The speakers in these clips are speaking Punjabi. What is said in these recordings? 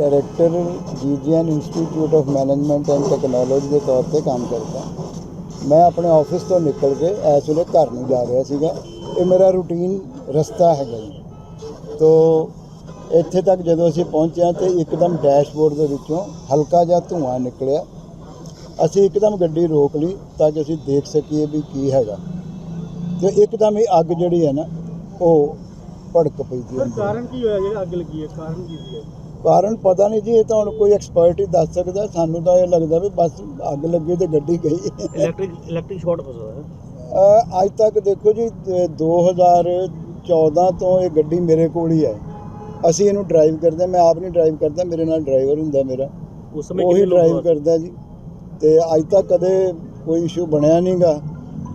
Director GGN institute of management and technology ਦੇ ਤੌਰ ਤੇ ਕੰਮ ਕਰਦਾ। ਮੈਂ ਆਪਣੇ ਆਫਿਸ ਤੋਂ ਨਿਕਲ ਕੇ ਇਸ ਵੇਲੇ ਘਰ ਨੂੰ ਜਾ ਰਿਹਾ ਸੀਗਾ। ਇਹ ਮੇਰਾ ਰੂਟੀਨ ਰਸਤਾ ਹੈਗਾ ਜੀ। ਤੋ ਇੱਥੇ ਤੱਕ ਜਦੋਂ ਅਸੀਂ ਪਹੁੰਚਿਆ ਤੇ ਇੱਕਦਮ ਡੈਸ਼ਬੋਰਡ ਦੇ ਵਿੱਚੋਂ ਹਲਕਾ ਜਿਹਾ ਧੂੰਆਂ ਨਿਕਲਿਆ। ਅਸੀਂ ਇੱਕਦਮ ਗੱਡੀ ਰੋਕ ਲਈ ਤਾਂ ਕਿ ਅਸੀਂ ਦੇਖ ਸਕੀਏ ਵੀ ਕੀ ਹੈਗਾ। ਤੇ ਇੱਕਦਮ ਹੀ ਅੱਗ ਜਿਹੜੀ ਹੈ ਨਾ ਉਹ ਭੜਕ ਪਈ ਅੰਦਰ। ਕਾਰਨ ਕੀ ਹੋਇਆ? ਜਿਹੜਾ ਅੱਗ ਲੱਗੀ ਹੈ ਕਾਰਨ ਕੀ ਸੀ? ਕਾਰਨ ਪਤਾ ਨਹੀਂ ਜੀ ਇਹ ਤਾਂ ਹੁਣ ਕੋਈ ਐਕਸਪਰਟ ਹੀ ਦੱਸ ਸਕਦਾ ਸਾਨੂੰ ਤਾਂ ਇਹ ਲੱਗਦਾ ਵੀ ਬਸ ਅੱਗ ਲੱਗੀ ਤੇ ਗੱਡੀ ਗਈ। ਇਲੈਕਟ੍ਰਿਕ ਇਲੈਕਟ੍ਰਿਕ ਸ਼ਾਰਟ ਹੋ ਸਕਦਾ ਅ, ਅੱਜ ਤੱਕ ਦੇਖੋ ਜੀ ਅ, 2014 ਤੋਂ ਇਹ ਗੱਡੀ ਮੇਰੇ ਕੋਲ ਹੀ ਹੈ। ਅਸੀਂ ਇਹਨੂੰ ਡਰਾਈਵ ਕਰਦੇ। ਮੈਂ ਆਪ ਨਹੀਂ ਡਰਾਈਵ ਕਰਦਾ ਮੇਰੇ ਨਾਲ ਡਰਾਈਵਰ ਹੁੰਦਾ ਮੇਰਾ। ਉਸ ਸਮੇਂ ਉਹੀ ਕਿੰਨੇ ਲੋਕ ਡਰਾਈਵ ਕਰਦਾ ਜੀ। ਤੇ ਅੱਜ ਤੱਕ ਕਦੇ ਕੋਈ ਇਸ਼ੂ ਬਣਿਆ ਨਹੀਂਗਾ।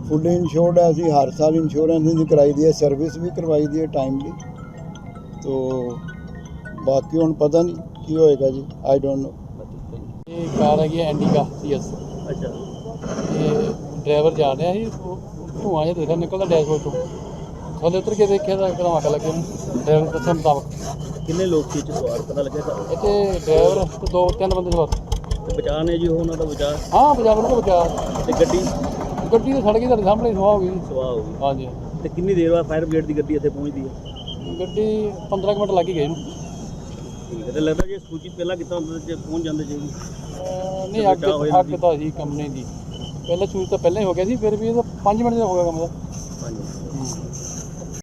ਫੁੱਲੀ ਇੰਸ਼ੋਰਡ ਹੈ ਅਸੀਂ ਹਰ ਸਾਲ ਇੰਸ਼ੋਰੈਂਸ ਦੀ ਕਰਾਈ ਦੀ ਹੈ ਸਰਵਿਸ ਵੀ ਕਰਵਾਈ ਦੀ ਹੈ ਟਾਈਮਲੀ ਤੋ ਬਾਕੀ ਹੁਣ ਪਤਾ ਨਹੀਂ ਕੀ ਹੋਏਗਾ ਜੀ ਆਈ ਡੋਨਟ ਨੋ ਇਹ ਕਾਰ ਹੈਗੀ ਹੈ ਐਂਡੀਕਾ ਸੀਐਸ ਅੱਛਾ। ਤੇ ਡਰਾਈਵਰ ਜਾ ਰਿਹਾ ਸੀ ਉਹ ਧੂੰਆਂ ਜਿਹਾ ਦੇਖਿਆ ਨਿਕਲਦਾ ਡੈਸ਼ਬੋਰਡ ਤੋਂ। ਥੱਲੇ ਉਤਰ ਕੇ ਦੇਖਿਆ ਤਾਂ ਇੱਕਦਮ ਅੱਗ ਲੱਗੀ ਉਹਨੂੰ ਡਰਾਈਵਰ ਦੇ ਦੱਸਣ ਮੁਤਾਬਕ। ਕਿੰਨੇ ਲੋਕ ਸੀ 'ਚ ਸਵਾਰ? ਪਤਾ ਲੱਗਿਆ ਤਾਂ ਇੱਥੇ ਡਰਾਈਵਰ ਤੇ ਦੋ ਤਿੰਨ ਬੰਦੇ ਸਵਾਰ। ਤੇ ਬਚਾਅ ਨੇ ਜੀ ਉਹ ਉਹਨਾਂ ਦਾ ਬਚਾਅ? ਹਾਂ ਪੰਜਾਬ ਨੂੰ ਬਚਾ ਤੇ ਗੱਡੀ? ਗੱਡੀ ਤਾਂ ਸੜ ਗਈ ਤੁਹਾਡੇ ਸਾਹਮਣੇ ਸਵਾਹ ਹੋ ਗਈ ਸਵਾਹ ਹੋ ਗਈ। ਹਾਂਜੀ। ਤੇ ਕਿੰਨੀ ਦੇਰ ਬਾਅਦ ਫਾਇਰ ਬ੍ਰਿਗੇਡ ਦੀ ਗੱਡੀ ਇੱਥੇ ਪਹੁੰਚਦੀ ਹੈ? ਗੱਡੀ 15 ਕੁ ਮਿੰਟ ਲੱਗ ਹੀ ਗਏ ਇਹਨੂੰ। ਠੀਕ ਹੈ। ਤੇ ਲੱਗਦਾ ਜੇ ਸੂਚਿਤ ਪਹਿਲਾਂ ਕੀਤਾ ਹੁੰਦਾ ਜੇ ਪਹੁੰਚ ਜਾਂਦੇ ਜੀ ਅਹ ਨਹੀਂ ਅੱਗ ਬਚਾਅ ਹੋ ਅੱਗ ਜਾਂਦੀ। ਤਾਂ ਸੀ ਕੰਪਨੀ ਦੀ। ਪਹਿਲਾਂ ਸੂਚ ਤਾਂ ਪਹਿਲਾਂ ਹੀ ਹੋ ਗਿਆ ਸੀ ਫਿਰ ਵੀ ਇਹ ਤਾਂ 5 ਮਿੰਟ ਦਾ ਹੋ ਗਿਆ ਕੰਮ ਦਾ। ਹਾਂਜੀ।